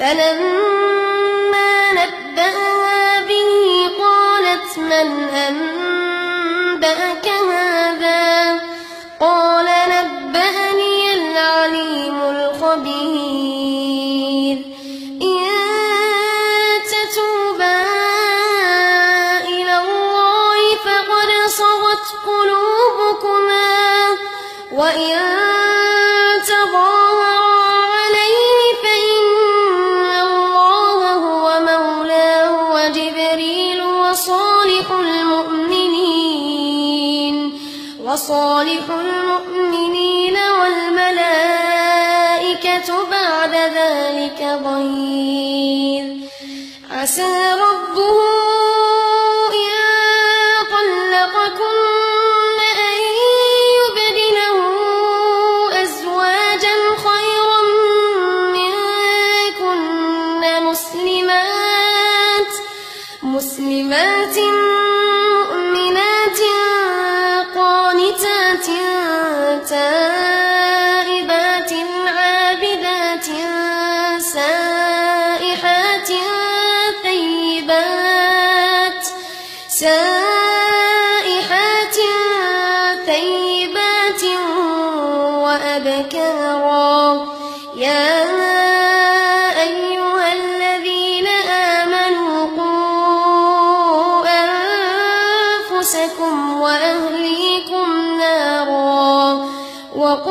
فلما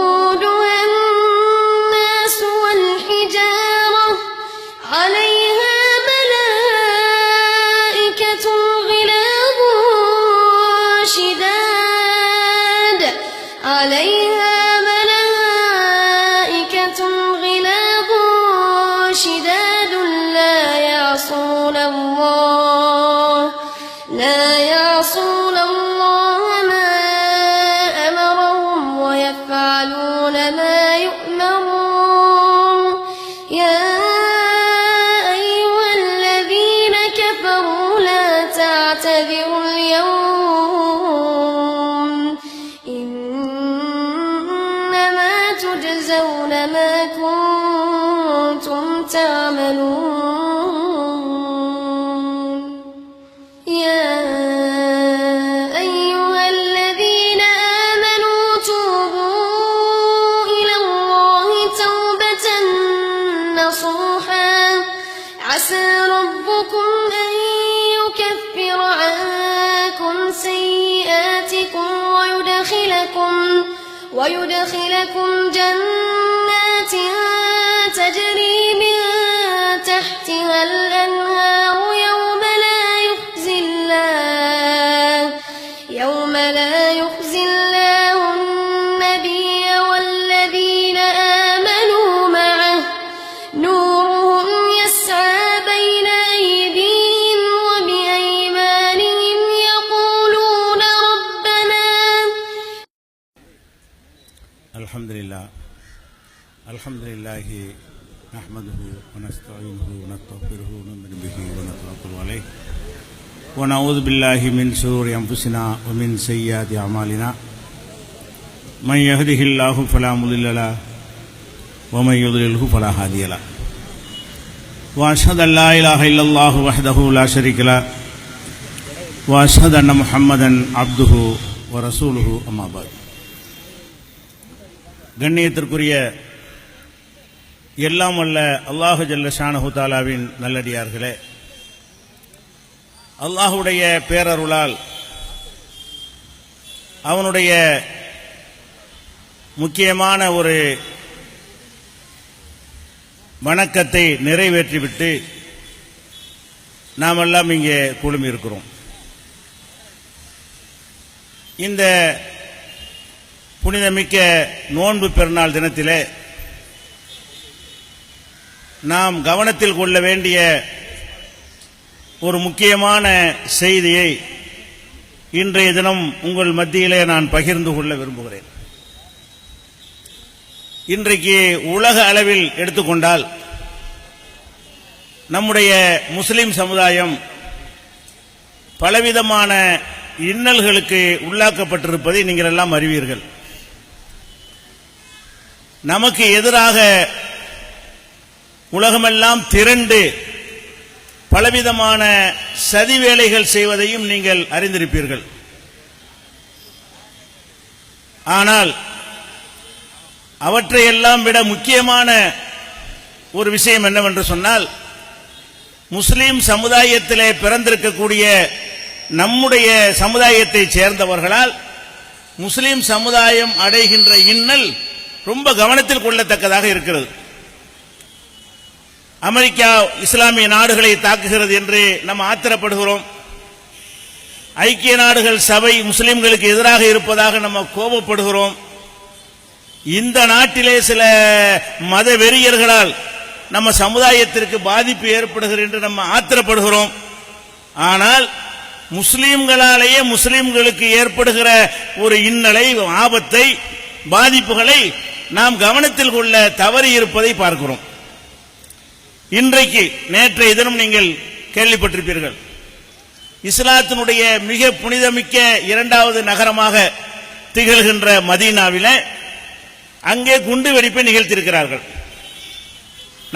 وقودها الحمد لله الحمد لله نحمده ونستعينه ونستغفره ونؤمن به ونتوكل ونعوذ بالله من شرور أنفسنا ومن سيئات أعمالنا. من يهده الله فلا مضل له ومن يضلله فلا هادي له. وأشهد أن لا إله إلا الله وحده لا شريك له. وأشهد أن محمدا عبده ورسوله أما بعد. கண்ணியத்திற்குரிய எல்லாம் அல்ல அல்லாஹு ஜல்ல ஷானஹுதாலாவின் நல்லடியார்களே. அல்லாஹுடைய பேரருளால் அவனுடைய முக்கியமான ஒரு வணக்கத்தை நிறைவேற்றிவிட்டு நாம் எல்லாம் இங்கே குழுமி இருக்கிறோம் இந்த புனிதமிக்க நோன்பு பெருநாள் தினத்திலே நாம் கவனத்தில் கொள்ள வேண்டிய ஒரு முக்கியமான செய்தியை இன்றைய தினம் உங்கள் மத்தியிலே நான் பகிர்ந்து கொள்ள விரும்புகிறேன். இன்றைக்கு உலக அளவில் எடுத்துக்கொண்டால் நம்முடைய முஸ்லிம் சமுதாயம் பலவிதமான இன்னல்களுக்கு உள்ளாக்கப்பட்டிருப்பதை நீங்கள் எல்லாம் அறிவீர்கள். நமக்கு எதிராக உலகமெல்லாம் திரண்டு பலவிதமான சதி வேலைகள் செய்வதையும் நீங்கள் அறிந்திருப்பீர்கள். ஆனால் அவற்றையெல்லாம் விட முக்கியமான ஒரு விஷயம் என்னவென்று சொன்னால் முஸ்லீம் சமுதாயத்திலே பிறந்திருக்கக்கூடிய நம்முடைய சமுதாயத்தைச் சேர்ந்தவர்களால் முஸ்லீம் சமுதாயம் அடைகின்ற இன்னல் ரொம்ப கவனத்தில் கொள்ளத்தக்கதாக இருக்கிறது. அமெரிக்கா இஸ்லாமிய நாடுகளை தாக்குகிறது என்று நம்ம ஆத்திரப்படுகிறோம். ஐக்கிய நாடுகள் சபை முஸ்லிம்களுக்கு எதிராக இருப்பதாக நம்ம கோபப்படுகிறோம். இந்த நாட்டிலே சில மத வெறியர்களால் நம்ம சமுதாயத்திற்கு பாதிப்பு ஏற்படுகிறது என்று நம்ம ஆத்திரப்படுகிறோம். ஆனால் முஸ்லிம்களாலேயே முஸ்லிம்களுக்கு ஏற்படுகிற ஒரு இன்னலை ஆபத்தை பாதிப்புகளை நாம் கவனத்தில் கொள்ள தவறி இருப்பதை பார்க்கிறோம். இன்றைக்கு நேற்றைய தினம் நீங்கள் கேள்விப்பட்டிருப்பீர்கள். இஸ்லாத்தினுடைய மிக புனிதமிக்க இரண்டாவது நகரமாக திகழ்கின்ற மதீனாவில் அங்கே குண்டு வெடிப்பை நிகழ்த்தியிருக்கிறார்கள்.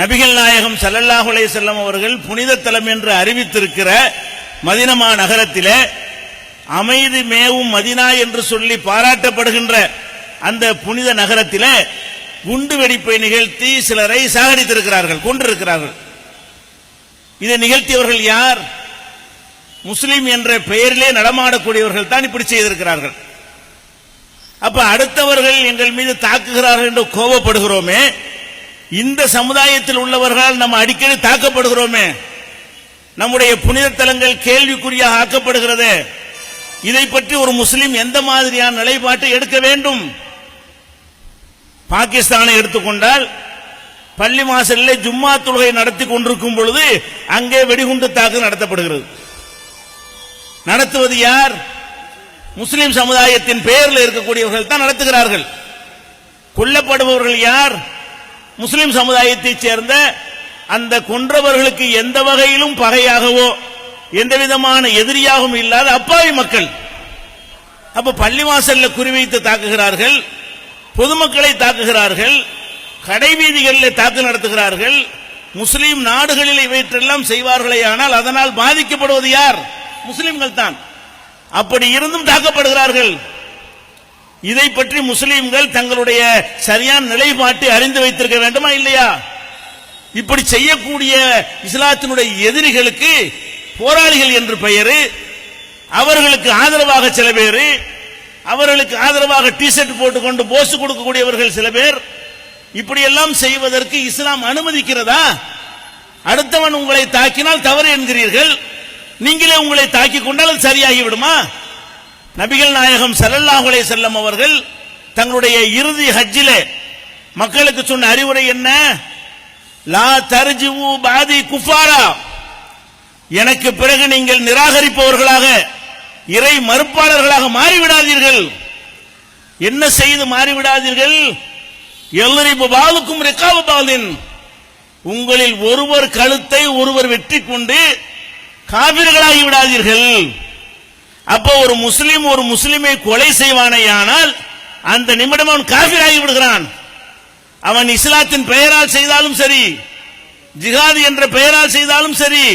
நபிகள் நாயகம் சல்லல்லாஹுலே செல்லம் அவர்கள் புனித தலம் என்று அறிவித்திருக்கிற மதினமா நகரத்தில் அமைதி மேவும் மதினா என்று சொல்லி பாராட்டப்படுகின்ற அந்த புனித நகரத்தில் குண்டு வெடிப்பை நிகழ்த்தி சிலரை சாகடித்திருக்கிறார்கள் கொண்டிருக்கிறார்கள் இதை நிகழ்த்தியவர்கள் யார்? முஸ்லிம் என்ற பெயரிலே நடமாடக்கூடியவர்கள் தான் இப்படி செய்திருக்கிறார்கள். அப்ப அடுத்தவர்கள் எங்கள் மீது தாக்குகிறார்கள் என்று கோபப்படுகிறோமே இந்த சமுதாயத்தில் உள்ளவர்களால் நம்ம அடிக்கடி தாக்கப்படுகிறோமே நம்முடைய புனித தலங்கள் கேள்விக்குறியாக ஆக்கப்படுகிறது இதை பற்றி ஒரு முஸ்லிம் எந்த மாதிரியான நிலைப்பாட்டை எடுக்க வேண்டும்? பாகிஸ்தானை எடுத்துக்கொண்டால் பள்ளி வாசலில் ஜும்மா தொழுகை நடத்தி கொண்டிருக்கும் பொழுது அங்கே வெடிகுண்டு தாக்குதல் நடத்தப்படுகிறது. நடத்துவது யார்? முஸ்லிம் சமுதாயத்தின் பெயரில் இருக்கக்கூடியவர்கள் தான் நடத்துகிறார்கள். கொல்லப்படுபவர்கள் யார்? முஸ்லிம் சமுதாயத்தைச் சேர்ந்த அந்த கொன்றவர்களுக்கு எந்த வகையிலும் பகையாகவோ எந்த விதமான எதிரியாகவும் இல்லாத அப்பாவி மக்கள். அப்ப பள்ளிவாசல்ல குறிவைத்து தாக்குகிறார்கள். பொதுமக்களை தாக்குகிறார்கள் கடைவீதிகளில் தாக்கு நடத்துகிறார்கள் முஸ்லீம் நாடுகளில் இவற்றெல்லாம் செய்வார்களே ஆனால் அதனால் பாதிக்கப்படுவது யார்? முஸ்லிம்கள் தான். அப்படி இருந்தும் தாக்கப்படுகிறார்கள். இதை பற்றி முஸ்லீம்கள் தங்களுடைய சரியான நிலைப்பாட்டை அறிந்து வைத்திருக்க வேண்டுமா இல்லையா? இப்படி செய்யக்கூடிய இஸ்லாத்தினுடைய எதிரிகளுக்கு போராளிகள் என்று பெயரு அவர்களுக்கு ஆதரவாக சில பேர் அவர்களுக்கு ஆதரவாக டி ஷர்ட் போட்டுக்கொண்டு போஸ் கொடுக்கக்கூடியவர்கள் சில பேர் இப்படியெல்லாம் செய்வதற்கு இஸ்லாம் அனுமதிக்கிறதா? அடுத்தவன் உங்களை தாக்கினால் தவறு என்கிறீர்கள். நீங்களே உங்களை தாக்கிக் கொண்டால் அது சரியாகி விடுமா நபிகள் நாயகம் ஸல்லல்லாஹு செல்லம் அவர்கள் தங்களுடைய இறுதி ஹஜ்ஜிலே மக்களுக்கு சொன்ன அறிவுரை என்ன? லா தர்ஜிவு பாதி குஃபாரா. எனக்கு பிறகு நீங்கள் நிராகரிப்பவர்களாக இறை மறுப்பாளர்களாக மாறிவிடாதீர்கள். என்ன செய்து மாறிவிடாதீர்கள்? எல்லரிப்பு பாலுக்கும் ரெக்காவ பாலின். உங்களில் ஒருவர் கழுத்தை ஒருவர் வெற்றி கொண்டு காபிர்களாகி விடாதீர்கள். அப்போ ஒரு முஸ்லிம் ஒரு முஸ்லிமை கொலை செய்வானேயானால் அந்த நிமிடம் அவன் காவிராகி விடுகிறான். அவன் இஸ்லாத்தின் பெயரால் செய்தாலும் சரி ஜிஹாது என்ற பெயரால் செய்தாலும் சரி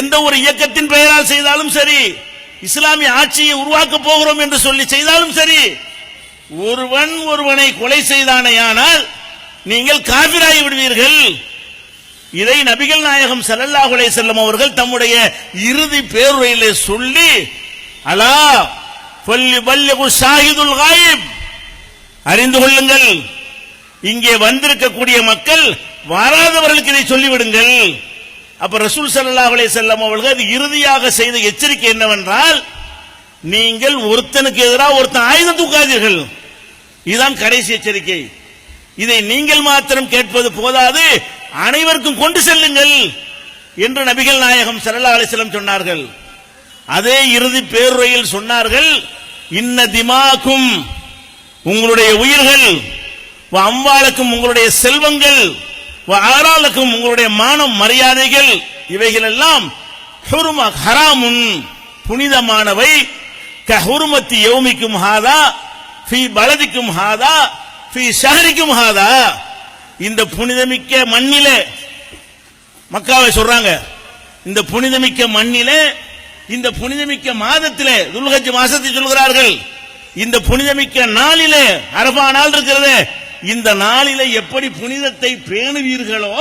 எந்த ஒரு இயக்கத்தின் பெயரால் செய்தாலும் சரி இஸ்லாமிய ஆட்சியை உருவாக்க போகிறோம் என்று சொல்லி செய்தாலும் சரி ஒருவன் ஒருவனை கொலை செய்தானேயானால் நீங்கள் காபிராகி விடுவீர்கள். இதை நபிகள் நாயகம் ஸல்லல்லாஹு அலைஹி வஸல்லம் அவர்கள் தம்முடைய இறுதி பேருரையிலே சொல்லி அலா ஃபல்லி பல்லிகு ஷாஹிதுல் காயிப். அறிந்து கொள்ளுங்கள் இங்கே வந்திருக்கக்கூடிய மக்கள் வராதவர்களுக்கு இதை சொல்லிவிடுங்கள். அப்ப ரசூல் ஸல்லல்லாஹு அலைஹி வஸல்லம் அவர்கள் அது இறுதியாக செய்த எச்சரிக்கை என்னவென்றால் நீங்கள் ஒருத்தனுக்கு எதிராக ஒருத்தன் ஆயுதம் தூக்காதீர்கள். இதுதான் கடைசி எச்சரிக்கை. இதை நீங்கள் மாத்திரம் கேட்பது போதாது அனைவருக்கும் கொண்டு செல்லுங்கள் என்று நபிகள் நாயகம் சல்லா அலைஹி சொன்னார்கள். அதே இறுதி பேருரையில் சொன்னார்கள் இன்ன திமாக்கும் உங்களுடைய உயிர்கள் அம்பாளுக்கும் உங்களுடைய செல்வங்கள் வ ஆறாளுக்கும் உங்களுடைய மானம் மரியாதைகள் இவைகள் எல்லாம் ஹராமுன் புனிதமானவை. ஹுருமத்தி யௌமிக்கும் ஹாதா ஃபி பலதிக்கும் ஹாதா ஃபி ஷஹரிக்கும் ஹாதா. இந்த புனிதமிக்க மண்ணிலே மக்காவை சொல்றாங்க. இந்த புனிதமிக்க மண்ணிலே இந்த புனிதமிக்க மாதத்திலே துல்கஜ் மாசத்தை சொல்கிறார்கள். இந்த புனிதமிக்க நாளிலே அரபா நாள் இருக்கிறது. இந்த நாளில எப்படி புனிதத்தை பேணுவீர்களோ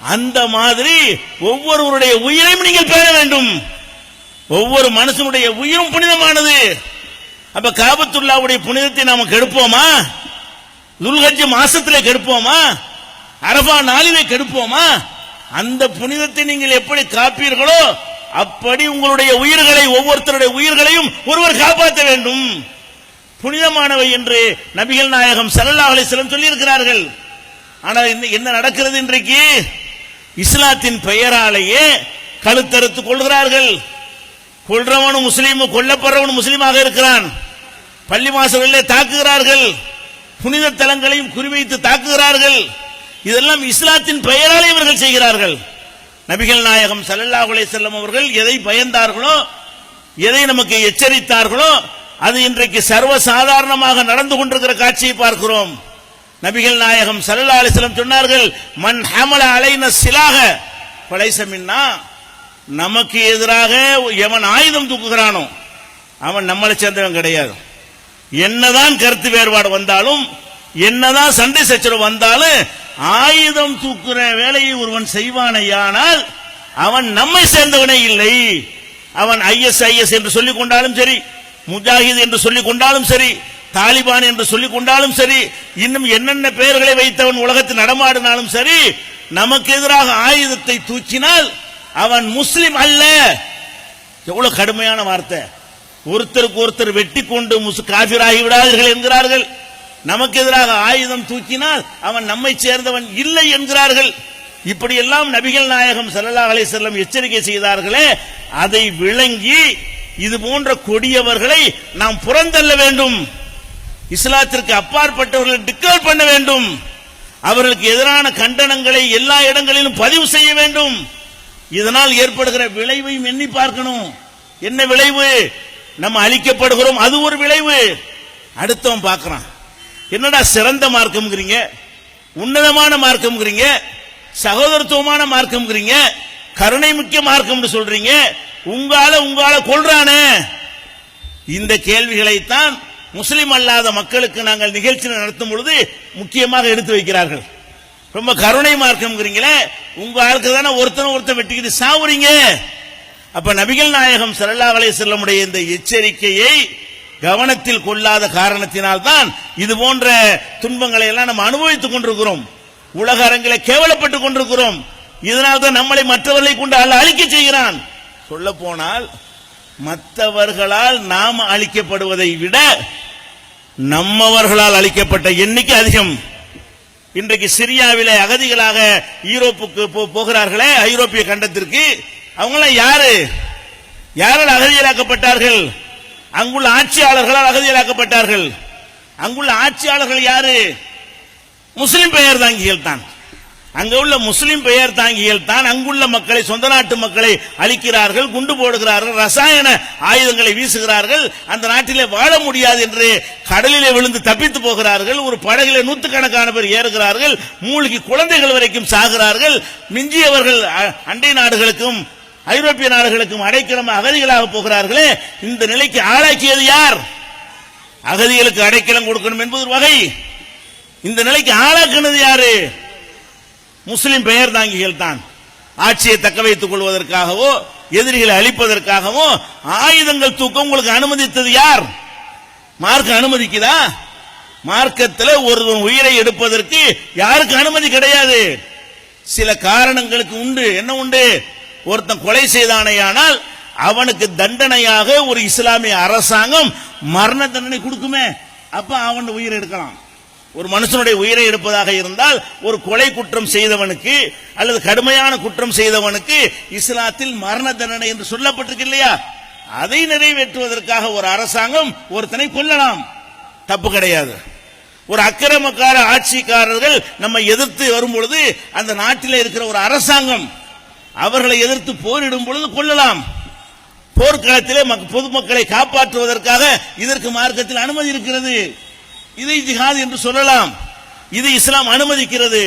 அந்த மாதிரி ஒவ்வொருவருடைய உயிரையும் நீங்கள் பேண வேண்டும். ஒவ்வொரு மனுஷனுடைய உயிரும் புனிதமானது. அப்ப காபத்துல்லாவுடைய புனிதத்தை நாம கெடுப்போமா? துல்கஜ் மாசத்திலே கெடுப்போமா? அரபா நாளிலே கெடுப்போமா? அந்த புனிதத்தை நீங்கள் எப்படி காப்பீர்களோ அப்படி உங்களுடைய உயிர்களை ஒவ்வொருத்தருடைய உயிர்களையும் ஒருவர் காப்பாற்ற வேண்டும். புனிதமானவை என்று நபிகள் நாயகம் ஸல்லல்லாஹு அலைஹி சொல்லியிருக்கிறார்கள். ஆனால் என்ன நடக்கிறது இன்றைக்கு? இஸ்லாத்தின் பெயராலேயே கழுத்தறுத்து கொள்கிறார்கள். கொள்றவனும் முஸ்லீம் கொல்லப்படுறவனும் முஸ்லீமாக இருக்கிறான். பள்ளி மாசங்களிலே தாக்குகிறார்கள். புனித தலங்களையும் குறிவைத்து தாக்குகிறார்கள். இதெல்லாம் இஸ்லாத்தின் பெயராலே இவர்கள் செய்கிறார்கள். நபிகள் நாயகம் ஸல்லல்லாஹு அலைஹி அவர்கள் எதை பயந்தார்களோ எதை நமக்கு எச்சரித்தார்களோ அது இன்றைக்கு சர்வ சாதாரணமாக நடந்து கொண்டிருக்கிற காட்சியை பார்க்கிறோம். நபிகள் நாயகம் சல்லா அலிஸ்லம் சொன்னார்கள் மண் ஹமல அலைன சிலாக பழைசமின்னா நமக்கு எதிராக எவன் ஆயுதம் தூக்குகிறானோ அவன் நம்மளை சேர்ந்தவன் கிடையாது. என்னதான் கருத்து வேறுபாடு வந்தாலும் என்னதான் சண்டை சச்சரவு வந்தாலும் ஆயுதம் தூக்குற வேலையை ஒருவன் செய்வானையானால் அவன் நம்மை சேர்ந்தவனே இல்லை. அவன் ஐஎஸ் ஐஎஸ் என்று சொல்லிக் கொண்டாலும் சரி முஜாஹித் என்று சொல்லிக் கொண்டாலும் சரி தாலிபான் என்று சொல்லிக் கொண்டாலும் சரி இன்னும் என்னென்ன பெயர்களை வைத்தவன் உலகத்தில் நடமாடினாலும் சரி நமக்கு எதிராக ஆயுதத்தை தூக்கினால் அவன் முஸ்லிம் அல்ல. எவ்வளவு கடுமையான வார்த்தை. ஒருத்தருக்கு ஒருத்தர் வெட்டி கொண்டு முஸ் காபிராகி விடாதீர்கள் என்கிறார்கள். நமக்கு எதிராக ஆயுதம் தூக்கினால் அவன் நம்மை சேர்ந்தவன் இல்லை என்கிறார்கள். இப்படியெல்லாம் நபிகள் நாயகம் ஸல்லல்லாஹு அலை செல்லம் எச்சரிக்கை செய்தார்களே அதை விளங்கி இது போன்ற கொடியவர்களை நாம் புறந்தள்ள வேண்டும். இஸ்லாத்திற்கு அப்பாற்பட்டவர்களை டிக்ளேர் பண்ண வேண்டும். அவர்களுக்கு எதிரான கண்டனங்களை எல்லா இடங்களிலும் பதிவு செய்ய வேண்டும். இதனால் ஏற்படுகிற விளைவையும் எண்ணி பார்க்கணும். என்ன விளைவு? நம்ம அழிக்கப்படுகிறோம். அது ஒரு விளைவு. அடுத்தவன் பார்க்கிறான். என்னடா சிறந்த மார்க்கம்ங்கிறீங்க? உன்னதமான மார்க்கம்ங்கிறீங்க? சகோதரத்துவமான மார்க்கம்ங்கிறீங்க? கருணை முக்கிய மார்க்கம்னு சொல்றீங்க? உங்களால உங்களால கொள்றானே இந்த கேள்விகளைத்தான் முஸ்லிம் அல்லாத மக்களுக்கு நாங்கள் நிகழ்ச்சி நடத்தும் பொழுது முக்கியமாக எடுத்து வைக்கிறார்கள். ரொம்ப கருணை மார்க்கம்ங்கிறீங்களே? உங்க ஆளுக்கு தானே ஒருத்தன் ஒருத்தன் வெட்டிக்கிட்டு சாவுறீங்க. அப்ப நபிகள் நாயகம் ஸல்லல்லாஹு அலைஹி செல்லமுடைய இந்த எச்சரிக்கையை கவனத்தில் கொள்ளாத காரணத்தினால் தான் இது போன்ற துன்பங்களை எல்லாம் நம்ம அனுபவித்துக் கொண்டிருக்கிறோம். உலக அரங்கில கேவலப்பட்டுக் கொண்டிருக்கிறோம். இதனால் தான் நம்மளை மற்றவர்களை கொண்டு அல்ல அழிக்க செய்கிறான். சொல்ல போனால் மற்றவர்களால் நாம் அழிக்கப்படுவதை விட நம்மவர்களால் அழிக்கப்பட்ட எண்ணிக்கை அதிகம். இன்றைக்கு சிரியாவிலே அகதிகளாக ஈரோப்புக்கு போ- போகிறார்களே ஐரோப்பிய கண்டத்திற்கு. அவங்களாம் யாரு? யாரால் அகதிகளாக்கப்பட்டார்கள்? அங்குள்ள ஆட்சியாளர்களால் அகதிகளாக்கப்பட்டார்கள். அங்குள்ள ஆட்சியாளர்கள் யாரு? முஸ்லிம் பெயர் தாங்கிகள் தான். அங்க உள்ள முஸ்லிம் பெயர் தாங்கிகள் தான் அங்குள்ள மக்களை சொந்த நாட்டு மக்களை அழிக்கிறார்கள் குண்டு போடுகிறார்கள் ரசாயன ஆயுதங்களை வீசுகிறார்கள். அந்த நாட்டிலே வாழ முடியாது என்று கடலிலே விழுந்து தப்பித்து போகிறார்கள். ஒரு படகிலே நூற்றுக்கணக்கான பேர் ஏறுகிறார்கள். மூழ்கி குழந்தைகள் வரைக்கும் சாகிறார்கள். மிஞ்சியவர்கள் அ- அண்டை நாடுகளுக்கும் ஐரோப்பிய நாடுகளுக்கும் அடைக்கலம் அகதிகளாக போகிறார்களே. இந்த நிலைக்கு ஆளாக்கியது யார்? அகதிகளுக்கு அடைக்கலம் கொடுக்கணும் என்பது ஒரு வகை. இந்த நிலைக்கு ஆளாக்குனது யாரு? முஸ்லிம் பெயர் தாங்கிகள் தான் ஆட்சியை தக்க வைத்துக் கொள்வதற்காகவோ எதிரிகளை அழிப்பதற்காகவோ ஆயுதங்கள் தூக்க உங்களுக்கு அனுமதித்தது யார்? மார்க்க அனுமதிக்குதா? மார்க்கத்தில் ஒரு உயிரை எடுப்பதற்கு யாருக்கு அனுமதி கிடையாது? சில காரணங்களுக்கு உண்டு. என்ன உண்டு? ஒருத்தன் கொலை செய்தானேயானால் அவனுக்கு தண்டனையாக ஒரு இஸ்லாமிய அரசாங்கம் மரண தண்டனை கொடுக்குமே. அப்ப அவன் உயிரை எடுக்கலாம். ஒரு மனுஷனுடைய உயிரை எடுப்பதாக இருந்தால் ஒரு கொலை குற்றம் செய்தவனுக்கு அல்லது கடுமையான குற்றம் செய்தவனுக்கு இஸ்லாத்தில் மரண தண்டனை என்று சொல்லப்பட்டிருக்கு இல்லையா? அதை நிறைவேற்றுவதற்காக ஒரு அரசாங்கம் ஒருத்தனை கொல்லலாம். தப்பு கிடையாது. ஒரு அக்கிரமக்கார ஆட்சிக்காரர்கள் நம்ம எதிர்த்து வரும் பொழுது அந்த நாட்டில் இருக்கிற ஒரு அரசாங்கம் அவர்களை எதிர்த்து போரிடும் பொழுது கொள்ளலாம் போர்க்களத்திலே பொதுமக்களை காப்பாற்றுவதற்காக இதற்கு மார்க்கத்தில் அனுமதி இருக்கிறது. இதை ஜிஹாத் என்று சொல்லலாம். இது இஸ்லாம் அனுமதிக்கிறது.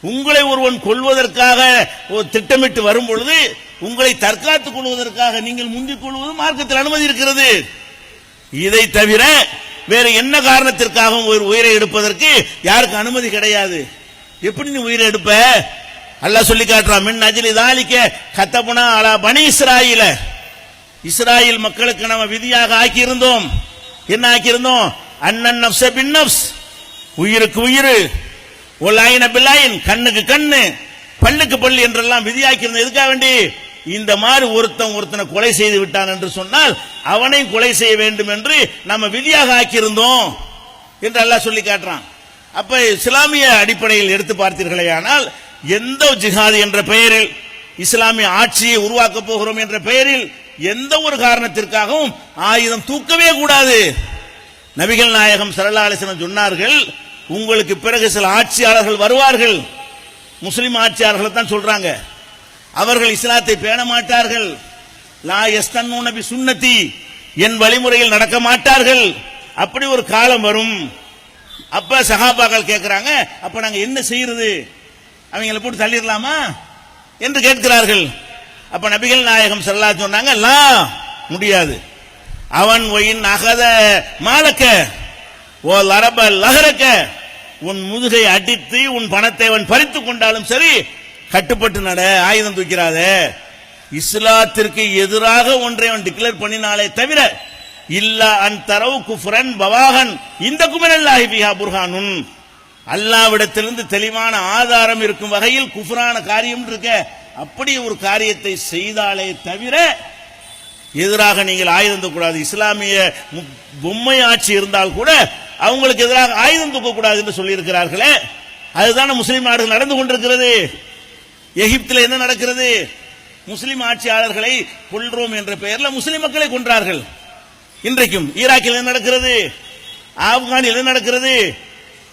உங்களை ஒருவன் கொள்வதற்காக ஒரு திட்டமிட்டு வரும் பொழுது உங்களை தற்காத்துக் கொள்வதற்காக நீங்கள் முந்திக் கொள்வது மார்க்கத்தில் அனுமதி இருக்கிறது. இதை தவிர வேற என்ன காரணத்திற்காகவும் ஒரு உயிரை எடுப்பதற்கு யாருக்கு அனுமதி கிடையாது. எப்படி நீ உயிரை எடுப்ப? அல்லாஹ் சொல்லி காட்டுறான் மின் அஜிலி தாலிக்க கத்தபுனா அலா பனி இஸ்ராயில. இஸ்ராயில் மக்களுக்கு நம்ம விதியாக ஆக்கியிருந்தோம். என்ன ஆக்கியிருந்தோம்? அண்ணன் நப்ச பின் நப்ஸ். உயிருக்கு உயிர். ஒல்லாயின் பில்லாயின் கண்ணுக்கு கண்ணு. பல்லுக்கு பல்லு என்றெல்லாம் விதியாக்கியிருந்தோம் எதுக்காக வேண்டி? இந்த மாதிரி ஒருத்தன் ஒருத்தனை கொலை செய்து விட்டான் என்று சொன்னால் அவனை கொலை செய்ய வேண்டும் என்று நம்ம விதியாக ஆக்கியிருந்தோம் என்று எல்லாம் சொல்லி காட்டுறான். அப்ப இஸ்லாமிய அடிப்படையில் எடுத்து பார்த்தீர்களேயானால் எந்த ஜிஹாது என்ற பெயரில் இஸ்லாமிய ஆட்சியை உருவாக்கப் போகிறோம் என்ற பெயரில் எந்த ஒரு காரணத்திற்காகவும் ஆயுதம் தூக்கவே கூடாது. நபிகள் நாயகம் சரலாலிசனம் சொன்னார்கள் உங்களுக்கு பிறகு சில ஆட்சியாளர்கள் வருவார்கள். முஸ்லிம் ஆட்சியாளர்களை தான் சொல்றாங்க. அவர்கள் இஸ்லாத்தை பேண மாட்டார்கள். லா எஸ்தன்னு நபி சுன்னதி என் வழிமுறையில் நடக்க மாட்டார்கள். அப்படி ஒரு காலம் வரும். அப்ப சகாபாக்கள் கேட்கிறாங்க அப்ப நாங்க என்ன செய்யறது? அவங்களை போட்டு தள்ளிடலாமா? என்று கேட்கிறார்கள். அப்ப நபிகள் நாயகம் செல்லா சொன்னாங்க லா முடியாது. அவன் ஒயின் அகத மாலக்க. ஓ லரப லகரக்க உன் முதுகை அடித்து உன் பணத்தை அவன் பறித்து கொண்டாலும் சரி கட்டுப்பட்டு நட ஆயுதம் தூக்கிறாத. இஸ்லாத்திற்கு எதிராக ஒன்றை அவன் டிக்ளேர் பண்ணினாலே தவிர இல்ல அன் தரவு குஃப்ரன் பவாகன் இந்த குமரல்லாஹி பிஹா புர்ஹானுன். அல்லாவிடத்திலிருந்து தெளிவான ஆதாரம் இருக்கும் வகையில் குஃப்ரான காரியம் இருக்க அப்படி ஒரு காரியத்தை செய்தாலே தவிர எதிராக நீங்கள் ஆயுதம் தூக்கக்கூடாது. இஸ்லாமிய பொம்மை ஆட்சி இருந்தால் கூட அவங்களுக்கு எதிராக ஆயுதம் தூக்கக்கூடாது என்று சொல்லியிருக்கிறார்களே. அதுதான் முஸ்லீம் நாடுகள் நடந்து கொண்டிருக்கிறது. எகிப்தில் என்ன நடக்கிறது? முஸ்லீம் ஆட்சியாளர்களை கொள்றோம் என்ற பெயரில் முஸ்லிம் மக்களை கொன்றார்கள். இன்றைக்கும் ஈராக்கில் என்ன நடக்கிறது? ஆப்கானில் என்ன நடக்கிறது?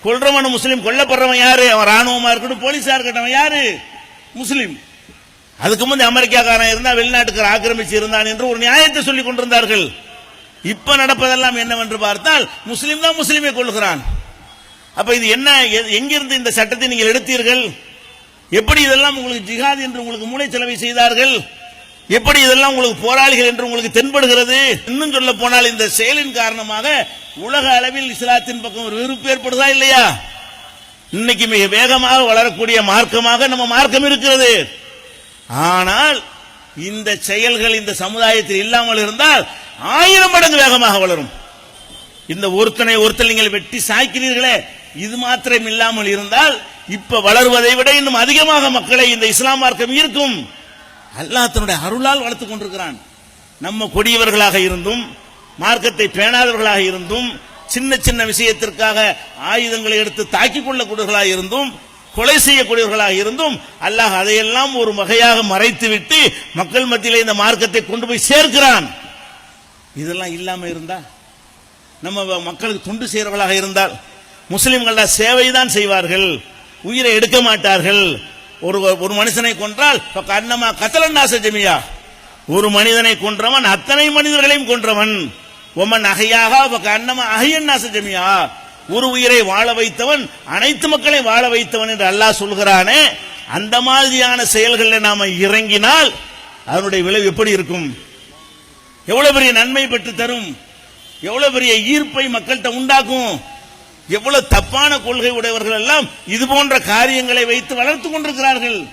கொல்றவன் முஸ்லீம் கொல்லப்படுறவன் யாரு? அவன் ராணுவமா இருக்கட்டும் போலீஸா இருக்கட்டும் யாரு? முஸ்லீம். அதுக்கு முந்தைய அமெரிக்காக்காரன் இருந்தா வெளிநாட்டுக்கார ஆக்கிரமிச்சு இருந்தான் என்று ஒரு நியாயத்தை சொல்லிக் கொண்டிருந்தார்கள். இப்ப நடப்பதெல்லாம் என்னவென்று பார்த்தால் முஸ்லீம் தான் முஸ்லீமை கொள்கிறான் அப்ப இது என்ன எங்கிருந்து இந்த சட்டத்தை நீங்கள் எடுத்தீர்கள்? எப்படி இதெல்லாம் உங்களுக்கு ஜிஹாத் என்று உங்களுக்கு மூளைச்சலவை செய்தார்கள்? எப்படி இதெல்லாம் உங்களுக்கு போராளிகள் என்று உங்களுக்கு தென்படுகிறது? இன்னும் சொல்ல போனால் இந்த செயலின் காரணமாக உலக அளவில் இஸ்லாத்தின் பக்கம் ஒரு வெறுப்பு ஏற்படுதா இல்லையா? இன்னைக்கு மிக வேகமாக வளரக்கூடிய மார்க்கமாக நம்ம மார்க்கம் இருக்கிறது. ஆனால் இந்த செயல்கள் இந்த சமுதாயத்தில் இல்லாமல் இருந்தால் ஆயிரம் மடங்கு வேகமாக வளரும். இந்த ஒருத்தனை ஒருத்தர் நீங்கள் வெட்டி சாய்க்கிறீர்களே இது மாத்திரம் இல்லாமல் இருந்தால் இப்ப வளருவதை விட இன்னும் அதிகமாக மக்களை இந்த இஸ்லாம் மார்க்கம் இருக்கும் அல்லாஹ் தன்னுடைய அருளால் வளர்த்துக் கொண்டிருக்கிறான். நம்ம கொடியவர்களாக இருந்தும் மார்க்கத்தை பேணாதவர்களாக இருந்தும் சின்ன சின்ன விஷயத்திற்காக ஆயுதங்களை எடுத்து தாக்கிக் கொள்ளக்கூடியவர்களாக இருந்தும் கொலை செய்யக்கூடியவர்களாக இருந்தும் அல்லாஹ் அதையெல்லாம் ஒரு வகையாக மறைத்துவிட்டு மக்கள் மத்தியில் இந்த மார்க்கத்தை கொண்டு போய் சேர்க்கிறான். இதெல்லாம் இல்லாமல் இருந்தால் நம்ம மக்களுக்கு தொண்டு செய்கிறவர்களாக இருந்தால் முஸ்லிம்கள சேவை தான் செய்வார்கள். உயிரை எடுக்க மாட்டார்கள். ஒரு ஒரு மனுஷனை கொன்றால் அன்னமா கத்தலன்னாச ஜமியா. ஒரு மனிதனை கொன்றவன் அத்தனை மனிதர்களையும் கொன்றவன். ஒமன் அகையாக அன்னமா அகையன்னாச ஜமியா. ஒரு உயிரை வாழ வைத்தவன் அனைத்து மக்களை வாழ வைத்தவன் என்று அல்லாஹ் சொல்கிறானே அந்த மாதிரியான செயல்களில் நாம இறங்கினால் அதனுடைய விளைவு எப்படி இருக்கும்? எவ்வளவு பெரிய நன்மை பெற்று தரும்? எவ்வளவு பெரிய ஈர்ப்பை மக்கள்கிட்ட உண்டாக்கும்? எவ்வளவு தப்பான கொள்கை உடையவர்கள் எல்லாம் இது போன்ற காரியங்களை வைத்து வளர்த்து கொண்டிருக்கிறார்கள்.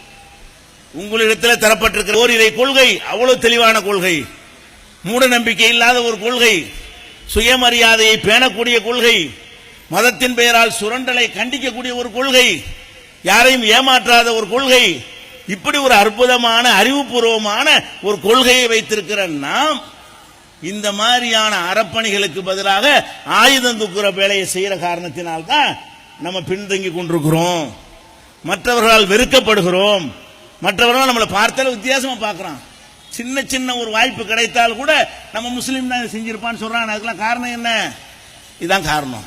உங்களிடத்தில் தரப்பட்டிருக்கிற ஓரிரை கொள்கை அவ்வளவு தெளிவான கொள்கை. மூட நம்பிக்கை இல்லாத ஒரு கொள்கை. சுயமரியாதையை பேணக்கூடிய கொள்கை. மதத்தின் பெயரால் சுரண்டலை கண்டிக்கக்கூடிய ஒரு கொள்கை யாரையும் ஏமாற்றாத ஒரு கொள்கை இப்படி ஒரு அற்புதமான அறிவுபூர்வமான ஒரு கொள்கையை வைத்திருக்கிற நாம் இந்த மாதிரியான அறப்பணிகளுக்கு பதிலாக ஆயுதம் தூக்குற வேலையை செய்கிற காரணத்தினால்தான் நம்ம பின்தங்கி கொண்டிருக்கிறோம். மற்றவர்களால் வெறுக்கப்படுகிறோம். மற்றவர்கள் நம்மளை பார்த்தாலும் வித்தியாசமா பார்க்கறான். சின்ன சின்ன ஒரு வாய்ப்பு கிடைத்தால் கூட நம்ம முஸ்லீம் தான் செஞ்சிருப்பான்னு சொல்றாங்க அதுக்கெல்லாம் காரணம் என்ன? இதுதான் காரணம்.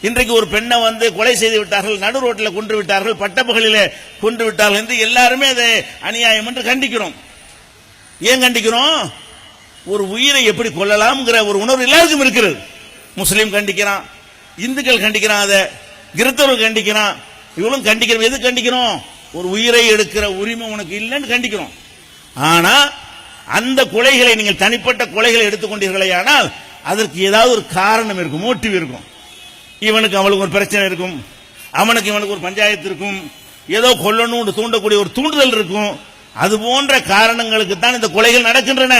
இன்றைக்கு ஒரு பெண்ணை வந்து கொலை செய்து விட்டார்கள் நடு ரோட்டில் கொன்று விட்டார்கள் பட்டப்புகளில் கொன்று விட்டார்கள் என்று எல்லாருமே அதை அநியாயம் என்று கண்டிக்கிறோம். ஏன் கண்டிக்கிறோம்? ஒரு உயிரை எப்படி கொள்ளலாம்ங்கிற ஒரு உணர்வு எல்லாருக்கும் இருக்கிறது. முஸ்லீம் கண்டிக்கிறான் இந்துக்கள் கண்டிக்கிறான் அதை கிறிஸ்தவர்கள் கண்டிக்கிறான் இவளும் கண்டிக்கிறோம். எது கண்டிக்கிறோம்? ஒரு உயிரை எடுக்கிற உரிமை உனக்கு இல்லைன்னு கண்டிக்கிறோம். ஆனா அந்த கொலைகளை நீங்கள் தனிப்பட்ட கொலைகளை எடுத்துக்கொண்டீர்களே ஆனால் அதற்கு ஏதாவது ஒரு காரணம் இருக்கும் மோட்டிவ் இருக்கும். இவனுக்கு அவளுக்கு ஒரு பிரச்சனை இருக்கும். அவனுக்கு இவனுக்கு ஒரு பஞ்சாயத்து இருக்கும். ஏதோ கொல்லணும்னு தூண்டக்கூடிய ஒரு தூண்டுதல் இருக்கும். அது போன்ற காரணங்களுக்கு தான் இந்த கொலைகள் நடக்கின்றன.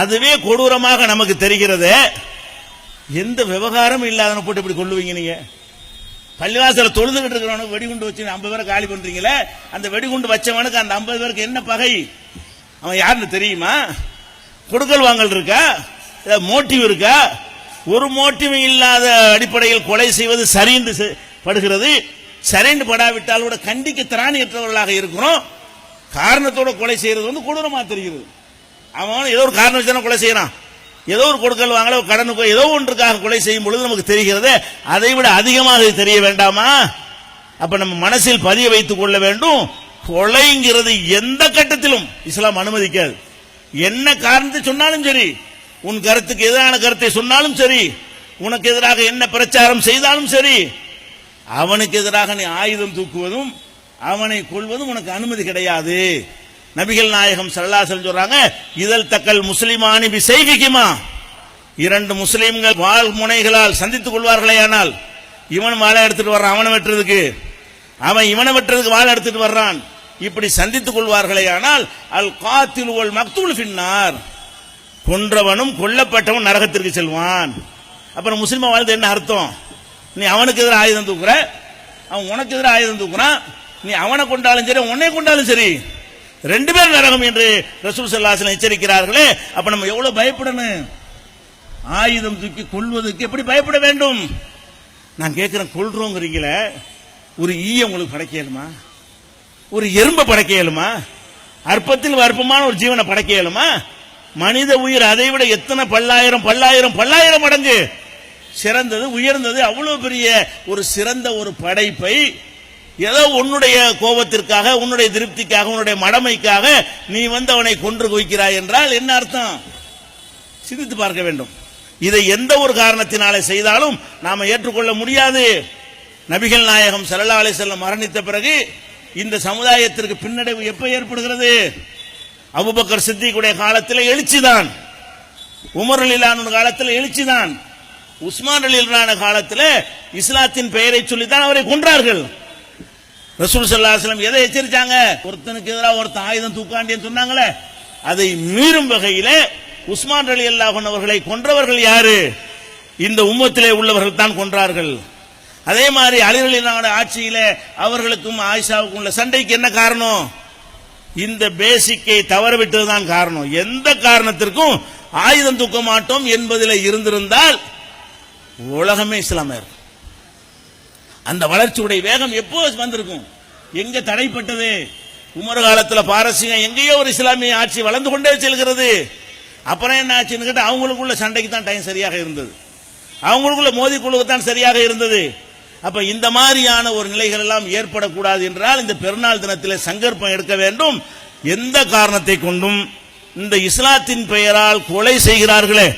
அதுவே கொடூரமாக நமக்கு தெரிகிறது. எந்த விவகாரமும் இல்லாதவனை போட்டு இப்படி கொள்ளுவீங்க நீங்க? பள்ளிவாசல தொழுதுகிட்டு இருக்கிறவனுக்கு வெடிகுண்டு வச்சு ஐம்பது பேரை காலி பண்றீங்களே? அந்த வெடிகுண்டு வச்சவனுக்கு அந்த ஐம்பது பேருக்கு என்ன பகை? அவன் யாருன்னு தெரியுமா? கொடுக்கல் வாங்கல் இருக்கா? மோட்டிவ் இருக்கா? ஒரு மோட்டிவ் இல்லாத அடிப்படையில் கொலை செய்வது சரிந்து செ- படுகிறது. சரிந்து படாவிட்டால் கூட கண்டிக்க திராணியற்றவர்களாக இருக்கிறோம். காரணத்தோட கொலை செய்யறது வந்து கொடூரமா தெரிகிறது. அவன் ஏதோ ஒரு காரணம் வச்சு கொலை செய்யறான். ஏதோ ஒரு கொடுக்கல் வாங்கல கடனுக்கு கடனுக்கோ ஏதோ ஒன்றுக்காக கொலை செய்யும் பொழுது நமக்கு தெரிகிறது அதை விட அதிகமாக தெரிய வேண்டாமா? அப்ப நம்ம மனசில் பதிய வைத்துக் கொள்ள வேண்டும். கொலைங்கிறது எந்த கட்டத்திலும் இஸ்லாம் அனுமதிக்காது. என்ன காரணத்தை சொன்னாலும் சரி உன் கருத்துக்கு எதிரான கருத்தை சொன்னாலும் சரி உனக்கு எதிராக என்ன பிரச்சாரம் செய்தாலும் சரி அவனுக்கு எதிராக நீ ஆயுதம் தூக்குவதும் அவனை கொள்வதும் உனக்கு அனுமதி கிடையாது. நபிகள் நாயகம் சல்லாசல் சொல்றாங்க இதழ் தக்கல் முஸ்லிமானி செய்விக்குமா இரண்டு முஸ்லீம்கள் வாழ் முனைகளால் சந்தித்துக் கொள்வார்களே ஆனால் இவன் வாழை எடுத்துட்டு வர்றான் அவனை வெட்டுறதுக்கு. அவன் இவனை வெட்டுறதுக்கு வாழை எடுத்துட்டு வர்றான். இப்படி சந்தித்துக் கொள்வார்களே ஆனால் அல் காத்தில் மக்தூல் பின்னார் கொன்றவனும் கொல்லப்பட்டவன் நரகத்திற்கு செல்வான். அப்புறம் முஸ்லிமா வாழ்ந்து என்ன அர்த்தம்? நீ அவனுக்கு எதிராக ஆயுதம் தூக்குற? அவன் உனக்கு எதிராக ஆயுதம் தூக்குறான் நீ அவனை கொண்டாலும் சரி உன்னை கொண்டாலும் சரி. ரெண்டு பேரும் நரகம் என்று ரசூல் சல்லாசன் எச்சரிக்கிறார்களே அப்ப நம்ம எவ்வளவு பயப்படணும்? ஆயுதம் தூக்கி கொள்வதற்கு எப்படி பயப்பட வேண்டும்? நான் கேட்கிறேன் கொள்றோங்கிறீங்கள ஒரு ஈய உங்களுக்கு படைக்க இயலுமா? ஒரு எறும்பை படைக்க இயலுமா? அற்பத்தில் அற்பமான ஒரு ஜீவனை படைக்க இயலுமா? மனித உயிர் அதை விட எத்தனை பல்லாயிரம் பல்லாயிரம் பல்லாயிரம் மடங்கு? சிறந்தது உயர்ந்தது அவ்வளவு பெரிய ஒரு சிறந்த ஒரு படைப்பை ஏதோ உன்னுடைய கோபத்திற்காக உன்னுடைய திருப்திக்காக உன்னுடைய மடமைக்காக நீ வந்து அவனை கொன்று குவிக்கிறாய் என்றால் என்ன அர்த்தம்? சிந்தித்து பார்க்க வேண்டும். இதை எந்த ஒரு காரணத்தினாலே செய்தாலும் நாம ஏற்றுக்கொள்ள முடியாது. நபிகள் நாயகம் சல்லா அலைஹி மரணித்த பிறகு இந்த சமுதாயத்திற்கு பின்னடைவு எப்ப ஏற்படுகிறது? அபுபக்கர் சித்திக்குடைய காலத்தில் எழுச்சிதான். உமர் அலிலான காலத்தில் எழுச்சிதான். உஸ்மான் அலிலான காலத்தில் இஸ்லாத்தின் பெயரை சொல்லித்தான் அவரை கொன்றார்கள். ரசூல் சல்லாஸ்லம் எதை எச்சரித்தாங்க ஒருத்தனுக்கு எதிராக ஒருத்தன் ஆயுதம் தூக்காண்டின்னு சொன்னாங்களே அதை மீறும் வகையில் உஸ்மான் அலி அல்லாஹன் அவர்களை கொன்றவர்கள் யாரு? இந்த உம்மத்திலே உள்ளவர்கள் தான் கொன்றார்கள். அதே மாதிரி அலிரலினான ஆட்சியில அவர்களுக்கும் ஆயிஷாவுக்கும் உள்ள சண்டைக்கு என்ன காரணம்? இந்த பேசிக்கை தவறவிட்டதுதான் காரணம். எந்த காரணத்திற்கும் ஆயுதம் தூக்க மாட்டோம் என்பதில் இருந்திருந்தால் உலகமே இஸ்லாமியர் அந்த வளர்ச்சியுடைய வேகம் எப்போ வந்திருக்கும்? எங்க தடைப்பட்டது? உமர் காலத்தில் பாரசீகம் எங்கேயோ ஒரு இஸ்லாமிய ஆட்சி வளர்ந்து கொண்டே செல்கிறது. அப்புறம் என்ன ஆச்சுன்னு கேட்டால் அவங்களுக்குள்ள சண்டைக்கு தான் டைம் சரியாக இருந்தது. அவங்களுக்குள்ள மோதி தான் சரியாக இருந்தது. அப்ப இந்த மாதிரியான ஒரு நிலைகள் எல்லாம் ஏற்படக்கூடாது என்றால் இந்த பெருநாள் தினத்தில் சங்கற்பம் எடுக்க வேண்டும். எந்த காரணத்தை கொண்டும் இந்த இஸ்லாத்தின் பெயரால் கொலை செய்கிறார்களே.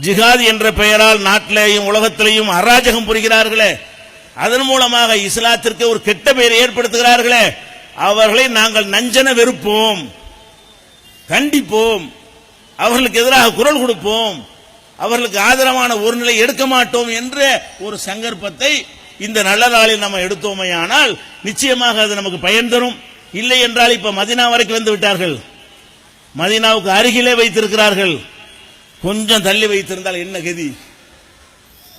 ஜிஹாத் என்ற பெயரால் நாட்டிலேயும் உலகத்திலேயும் அராஜகம் புரிகிறார்களே. அதன் மூலமாக இஸ்லாத்திற்கு ஒரு கெட்ட பெயரை ஏற்படுத்துகிறார்களே. அவர்களை நாங்கள் நஞ்சன வெறுப்போம். கண்டிப்போம். அவர்களுக்கு எதிராக குரல் கொடுப்போம். அவர்களுக்கு ஆதரவான ஒரு நிலை எடுக்க மாட்டோம் என்ற ஒரு சங்கற்பத்தை இந்த நல்ல நாளில் நம்ம எடுத்தோமையானால் நிச்சயமாக அது நமக்கு பயன் தரும். இல்லை என்றால் இப்ப மதினா வரைக்கும் வந்து விட்டார்கள். மதினாவுக்கு அருகிலே வைத்திருக்கிறார்கள். கொஞ்சம் தள்ளி வைத்திருந்தால் என்ன கதி?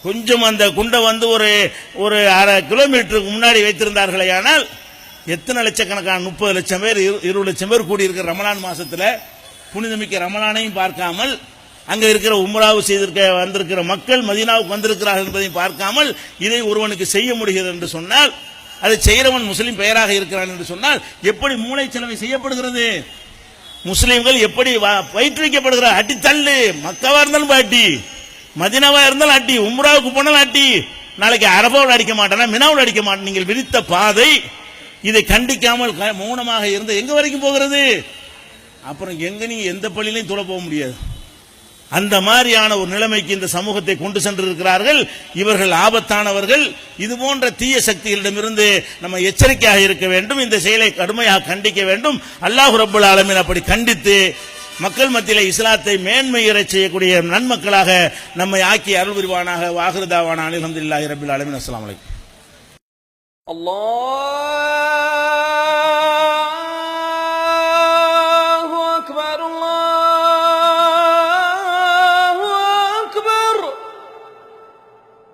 கொஞ்சம் அந்த குண்டை வந்து ஒரு ஒரு அரை கிலோமீட்டருக்கு முன்னாடி வைத்திருந்தார்களே ஆனால் எத்தனை லட்சக்கணக்கான முப்பது லட்சம் பேர் இரு- இருபது லட்சம் பேர் கூடியிருக்கிற ரமலான் மாசத்துல புனிதமிக்க ரமலானையும் பார்க்காமல் அங்கே இருக்கிற உம்ராவு செய்திருக்க வந்திருக்கிற மக்கள் மதினாவுக்கு வந்திருக்கிறார்கள் என்பதையும் பார்க்காமல் இதை ஒருவனுக்கு செய்ய முடிகிறது என்று சொன்னால் அதை செய்கிறவன் முஸ்லீம் பெயராக இருக்கிறான் என்று சொன்னால் எப்படி மூளை செலவை செய்யப்படுகிறது? முஸ்லீம்கள் எப்படி பயிற்றுவிக்கப்படுகிறார் அட்டி தள்ளு. மக்காவா இருந்தாலும் அட்டி மதினாவா இருந்தாலும் அட்டி உம்ராவுக்கு போனாலும் அட்டி நாளைக்கு அரபாவில் அடிக்க மாட்டானா? மினாவில் அடிக்க மாட்டேன்? நீங்கள் விரித்த பாதை இதை கண்டிக்காமல் க- மௌனமாக இருந்து எங்க வரைக்கும் போகிறது? அப்புறம் எங்க நீங்க எந்த பள்ளியிலையும் தொலை போக முடியாது. அந்த மாதிரியான ஒரு நிலைமைக்கு இந்த சமூகத்தை கொண்டு சென்றிருக்கிறார்கள். இவர்கள் ஆபத்தானவர்கள். இது போன்ற தீய சக்திகளிடமிருந்து நம்ம எச்சரிக்கையாக இருக்க வேண்டும். இந்த செயலை கடுமையாக கண்டிக்க வேண்டும். அல்லாஹு ரபுல் ஆலமின் அப்படி கண்டித்து மக்கள் மத்தியில் இஸ்லாத்தை மேன்மையற செய்யக்கூடிய நன்மக்களாக நம்மை ஆக்கி அருள் புரிவானாக. வாகிருதாவான அலமதுல்லாஹி ரபுல் ஆலமின். அஸ்லாம் அல்லாஹ்